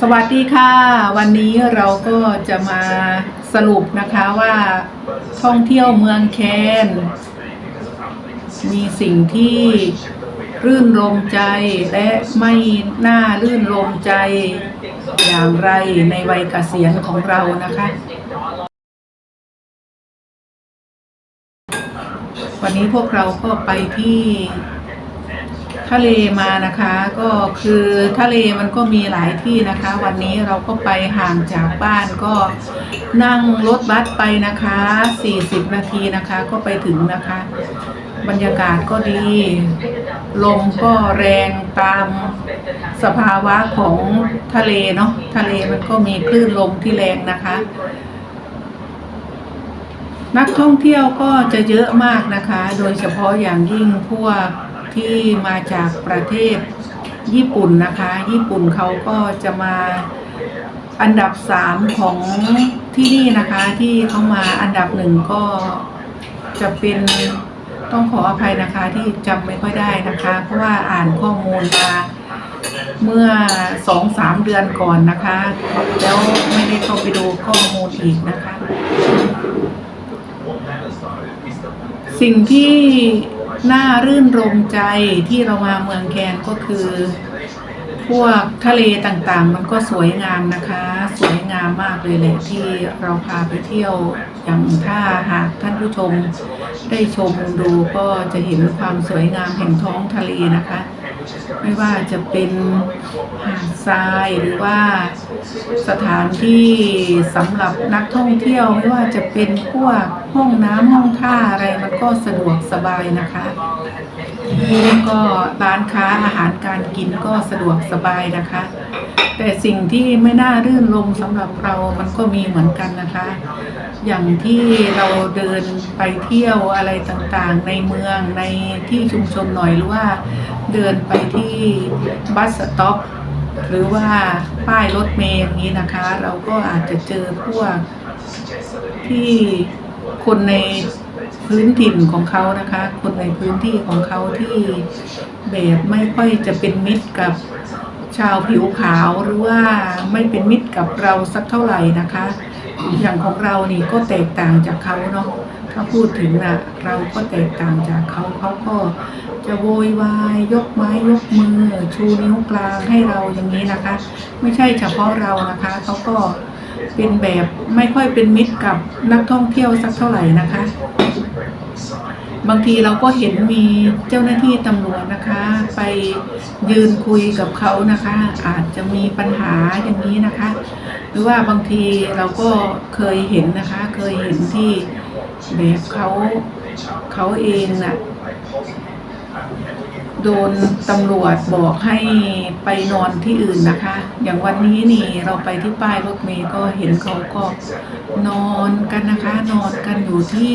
สวัสดีค่ะ วันนี้เราก็จะมาสรุปนะคะว่าท่องเที่ยวเมืองแคน มีสิ่งที่รื่นรมใจและไม่น่ารื่นรมใจอย่างไรในวัยเกษียณของเรานะคะ วันนี้พวกเราก็ไปที่ ทะเลมานะคะก็คือทะเลมันก็มีหลายที่นะคะ วันนี้เราก็ไปห่างจากบ้านก็นั่งรถบัสไปนะคะ 40 นาทีนะคะก็ไปถึงนะคะ บรรยากาศก็ดี ลมก็แรงตามสภาวะของทะเลเนาะทะเลมันก็มีคลื่นลมที่แรงนะคะนักท่องเที่ยวก็จะเยอะมากนะคะ โดยเฉพาะอย่างยิ่งพวก ที่มาจากประเทศญี่ปุ่นนะคะ ญี่ปุ่นเขาก็จะมาอันดับสามของที่นี่นะคะที่เขามาอันดับหนึ่งก็จะเป็นต้องขออภัยนะคะที่จำไม่ค่อยได้นะคะ เพราะว่าอ่านข้อมูลมาเมื่อสองสามเดือนก่อนนะคะ แล้วไม่ได้เข้าไปดูข้อมูลอีกนะคะ สิ่งที่ น่ารื่นรมใจที่เรามาเมืองแคนก็คือ พวกทะเลต่างๆ มันก็สวยงามนะคะ สวยงามมากเลยแหละที่เราพาไปเที่ยวอย่างถ้าหากท่านผู้ชมได้ชมดูก็จะเห็นความสวยงามแห่งท้องทะเลนะคะ ไม่ว่าจะเป็นหาดทรายหรือว่าสถานที่สำหรับนักท่องเที่ยวไม่ว่าจะเป็นพวกห้องน้ำห้องท่าอะไรมันก็สะดวกสบายนะคะแล้วก็ร้านค้าอาหารการกินก็สะดวกสบายนะคะ แต่สิ่งที่ไม่น่ารื่นรมสำหรับเรามันก็มีเหมือนกันนะคะ อย่างที่เราเดินไปเที่ยวอะไรต่างๆ ในเมืองในที่ชุมชนหน่อยหรือว่าเดินไปที่บัสสต็อปหรือว่าป้ายรถเมล์อย่างนี้นะคะ เราก็อาจจะเจอพวกที่คนในพื้นถิ่นของเขานะคะ คนในพื้นที่ของเขาที่แบบไม่ค่อยจะเป็นมิตรกับชาวผิวขาวหรือว่าไม่เป็นมิตรกับเราสักเท่าไหร่นะคะ อย่างของเรานี่ก็แตกต่างจากเขาเนาะถ้าพูดถึงนะเราก็แตกต่างจากเขาเขาก็จะโวยวายยกไม้ยกมือ ชูนิ้วกลางให้เราอย่างนี้นะคะ ไม่ใช่เฉพาะเรานะคะเขาก็เป็นแบบไม่ค่อยเป็นมิตรกับนักท่องเที่ยวสักเท่าไหร่นะคะ บางทีเราก็เห็นมีเจ้าหน้าที่ตำรวจนะคะ ไปยืนคุยกับเขานะคะ อาจจะมีปัญหาอย่างนี้นะคะ หรือว่าบางทีเราก็เคยเห็นนะคะ เคยเห็นที่แบบเขาเขาเองน่ะโดนตำรวจบอกให้ไปนอนที่อื่นนะคะ อย่างวันนี้นี่เราไปที่ป้ายรถเมล์ก็เห็นเขาก็นอนกันนะคะ นอนกันอยู่ที่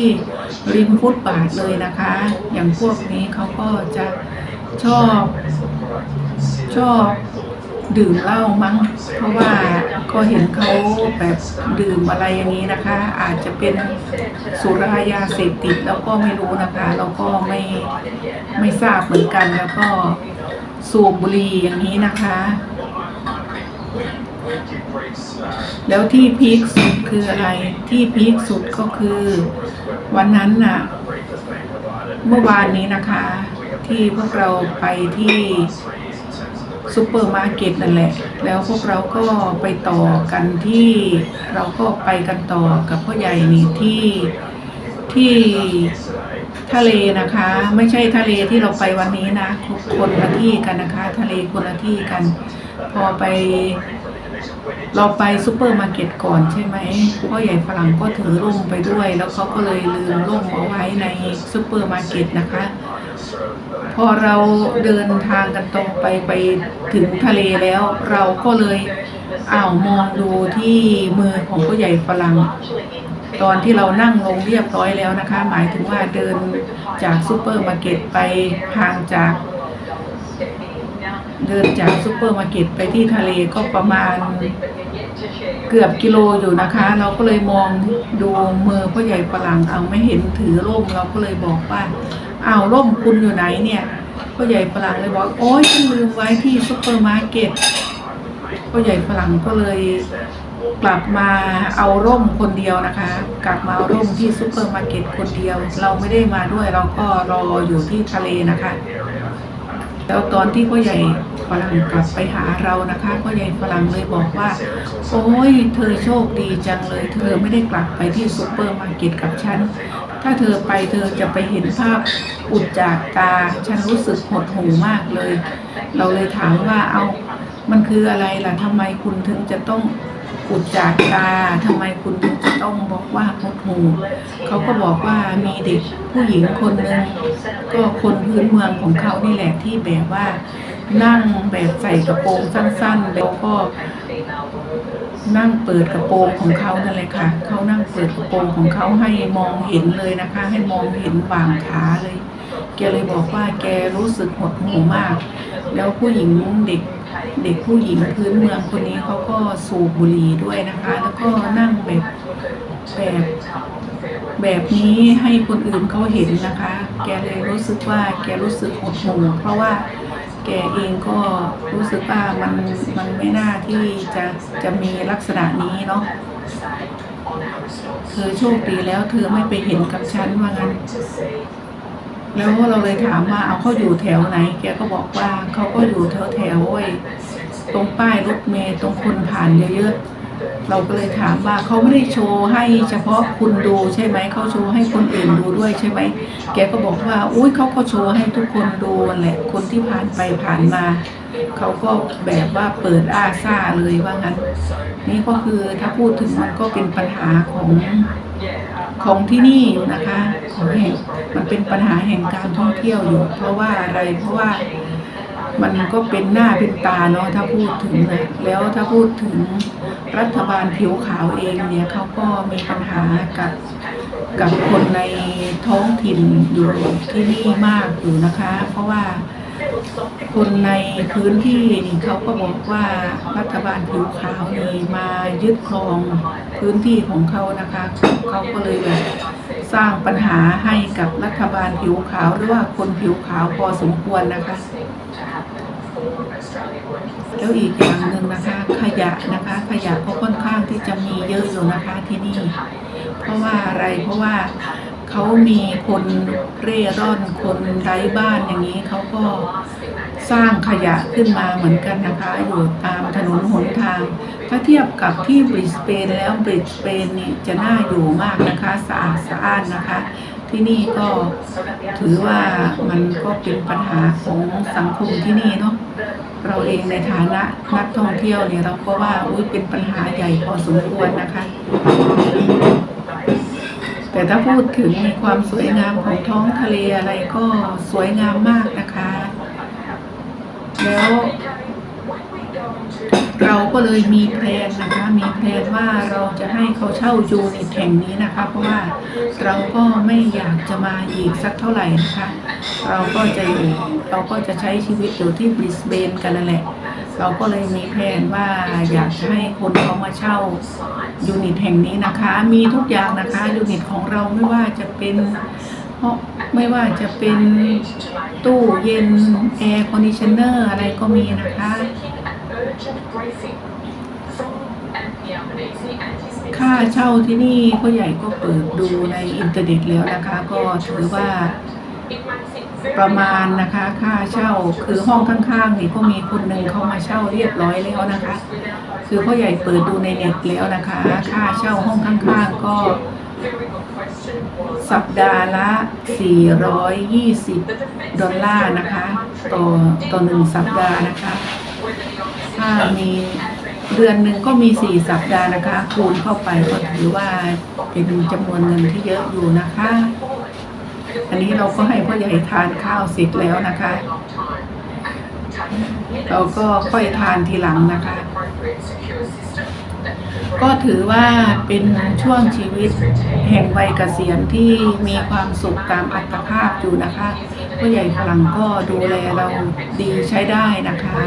ริมฟุตบาทเลยนะคะ อย่างพวกนี้เขาก็จะชอบชอบ ดื่มเหล้ามั้ง เพราะว่าก็เห็นเขาแบบดื่มอะไรอย่างนี้นะคะ อาจจะเป็นสุรายาเสพติดแล้วก็ไม่รู้นะคะเราก็ไม่ไม่ทราบเหมือนกันแล้วก็สูบบุหรี่อย่างนี้นะคะ แล้วที่พีคสุดคืออะไรที่พีคสุดก็คือ วันนั้นน่ะ เมื่อวานนี้นะคะ ที่พวกเราไปที่ ซูเปอร์มาร์เก็ตนั่นแหละ แล้วพวกเราก็ไปต่อกันที่เราก็ไปกันต่อกับพ่อใหญ่นี่ที่ที่ทะเลนะคะ ไม่ใช่ทะเลที่เราไปวันนี้นะคนละที่กันนะคะ ทะเลคนละที่กัน พอไปเราไปซูเปอร์มาร์เก็ตก่อนใช่ไหมพ่อใหญ่ฝรั่งก็ถือร่มไปด้วย แล้วเขาก็เลยลืมร่มเอาไว้ในซูเปอร์มาร์เก็ตนะคะ พอเราเดินทางกันตรงไปไปถึงทะเลแล้ว เราก็เลยอ้าวมองดูที่มือของผู้ใหญ่ฝรั่งตอนที่เรานั่งลงเรียบร้อยแล้วนะคะ หมายถึงว่าเดินจากซูเปอร์มาร์เก็ตไปห่างจาก เดินจากซูเปอร์มาร์เก็ตไปที่ทะเลก็ประมาณเกือบกิโลอยู่นะคะ เราก็เลยมองดูมือพ่อใหญ่ฝรั่งเอาไม่เห็นถือร่มเราก็เลยบอกว่า อ้าวร่มคุณอยู่ไหนเนี่ยพ่อใหญ่ฝรั่งเลยบอกโอ๊ยฉันลืมไว้ที่ซูเปอร์มาร์เก็ตพ่อใหญ่ฝรั่งก็เลยกลับมาเอาร่มคนเดียวนะคะ กลับมาเอาร่มที่ซุปเปอร์มาร์เก็ตคนเดียว เราไม่ได้มาด้วยเราก็รออยู่ที่ทะเลนะคะ แล้วตอนที่พ่อใหญ่ฝรั่งกลับไปหาเรานะคะพ่อใหญ่ฝรั่งเลยบอกว่า โอ้ยเธอโชคดีจังเลย เธอไม่ได้กลับไปที่ซุปเปอร์มาร์เก็ตกับฉัน ถ้าเธอไปเธอจะไปเห็นภาพอุดจากตา ฉันรู้สึกหดหู่มากเลย เราเลยถามว่าเอามันคืออะไรล่ะทำไมคุณถึงจะต้องอุดจากตาทำไมคุณถึงจะต้องบอกว่าหดหู่เขาก็บอกว่ามีเด็กผู้หญิงคนหนึ่งก็คนพื้นเมืองของเขานี่แหละที่แบบว่านั่งแบบใส่กระโปรงสั้นๆแล้วก็ นั่งเปิดกระโปรงของเขานั่นเลยค่ะ เขานั่งเปิดกระโปรงของเขาให้มองเห็นเลยนะคะ ให้มองเห็นวางขาเลย แกเลยบอกว่าแกรู้สึกหดหู่มาก แล้วผู้หญิงเด็กเด็กผู้หญิงพื้นเมืองคนนี้เขาก็สูบบุหรี่ด้วยนะคะ แล้วก็นั่งแบบแบบแบบนี้ให้คนอื่นเขาเห็นนะคะ แกเลยรู้สึกว่าแกรู้สึกหดหู่เพราะว่า แกเองก็รู้สึกว่ามันมันไม่น่าที่จะจะมีลักษณะนี้เนาะเธอโชคดีแล้วเธอไม่ไปเห็นกับฉันว่างั้น แล้วเราเลยถามว่าเอาเขาอยู่แถวไหน แกก็บอกว่าเขาก็อยู่แถวแถวตรงป้ายรถเมย์ตรงคนผ่านเยอะๆ เราก็เลยถามว่าเขาไม่ได้โชว์ให้เฉพาะคุณดูใช่ไหมเขาโชว์ให้คนอื่นดูด้วยใช่ไหมแกก็บอกว่าอุ้ยเขาก็โชว์ให้ทุกคนดูนแหละคนที่ผ่านไปผ่านมาเขาก็แบบว่าเปิดอาซ่าเลยว่างั้น นี่ก็คือถ้าพูดถึงมันก็เป็นปัญหาของของที่นี่นะคะของแห่งมันเป็นปัญหาแห่งการท่องเที่ยวอยู่ เพราะว่าอะไรเพราะว่ามันก็เป็นหน้าเป็นตาเนาะถ้าพูดถึงนะแล้วถ้าพูดถึง รัฐบาลผิวขาวเองเนี่ยเขาก็มีปัญหากับกับคนในท้องถิ่นอยู่ที่นี่มากอยู่นะคะ เพราะว่าคนในพื้นที่นี่เขาก็บอกว่ารัฐบาลผิวขาวมีมายึดครองพื้นที่ของเขานะคะเขาก็เลยแบบ สร้างปัญหาให้กับรัฐบาลผิวขาวหรือว่าคนผิวขาวพอสมควรนะคะ แล้วอีกอย่างหนึ่งนะคะ ขยะนะคะขยะก็ค่อนข้างที่จะมีเยอะอยู่นะคะที่นี่ เพราะว่าอะไรเพราะว่าเขามีคนเร่ร่อนคนไร้บ้านอย่างนี้เขาก็สร้างขยะขึ้นมาเหมือนกันนะคะอยู่ตาม นหนทาง ถ้าเทียบกับที่บริสเบนแล้วบริสเบนนี่จะน่าอยู่มากนะคะสะอาดสะอ้านนะคะ ที่นี่ก็ถือว่ามันก็เป็นปัญหาของสังคมที่นี่เนาะเราเองในฐานะนักท่องเที่ยวเนี่ยเราก็ว่าอุ้ยเป็นปัญหาใหญ่พอสมควรนะคะ แต่ถ้าพูดถึงความสวยงามของท้องทะเลอะไรก็สวยงามมากนะคะ แล้ว ก็เลยมีแพลนนะคะ มีแพลนว่าเราจะให้เขาเช่ายูนิตแห่งนี้นะคะ เพราะว่าเราก็ไม่อยากจะมาอีกสักเท่าไหร่นะคะ เราก็จะอยู่เราก็จะใช้ชีวิตอยู่ที่บริสเบนกันนั่นแหละ เราก็เลยมีแผนว่าอยากจะให้คนเขามาเช่ายูนิตแห่งนี้นะคะ มีทุกอย่างนะคะยูนิตของเราไม่ว่าจะเป็นไม่ว่าจะเป็นตู้เย็นแอร์คอนดิชเนอร์อะไรก็มีนะคะ ค่าเช่าที่นี่พ่อใหญ่ก็เปิดดูในอินเทอร์เน็ตแล้วนะคะ ก็ถือว่าประมาณนะคะค่าเช่าคือห้องข้างๆนี่ก็มีคนหนึ่งเข้ามาเช่าเรียบร้อยแล้วนะคะ คือพ่อใหญ่เปิดดูในเน็ตแล้วนะคะ ค่าเช่าห้องข้างๆก็ สัปดาห์ละ 420 ดอลลาร์นะคะ ต่อต่อหนึ่งสัปดาห์นะคะ ถ้ามี เดือนหนึ่งก็มีสี่สัปดาห์นะคะ คูณเข้าไปก็ถือว่าเป็นจำนวนเงินที่เยอะอยู่นะคะ อันนี้เราก็ให้พ่อใหญ่ทานข้าวเสร็จแล้วนะคะ เราก็ค่อยทานทีหลังนะคะ ก็ถือว่าเป็นช่วงชีวิตแห่งวัยเกษียณที่มีความสุขตามอัตภาพอยู่นะคะผู้ใหญ่พลังก็ดูแลเราดีใช้ได้นะคะ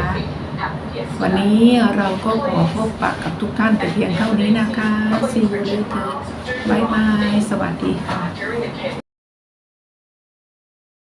วันนี้เราก็ขอพบปะกับทุกท่านแต่เพียงเท่านี้นะคะ See you later บายบาย สวัสดีค่ะ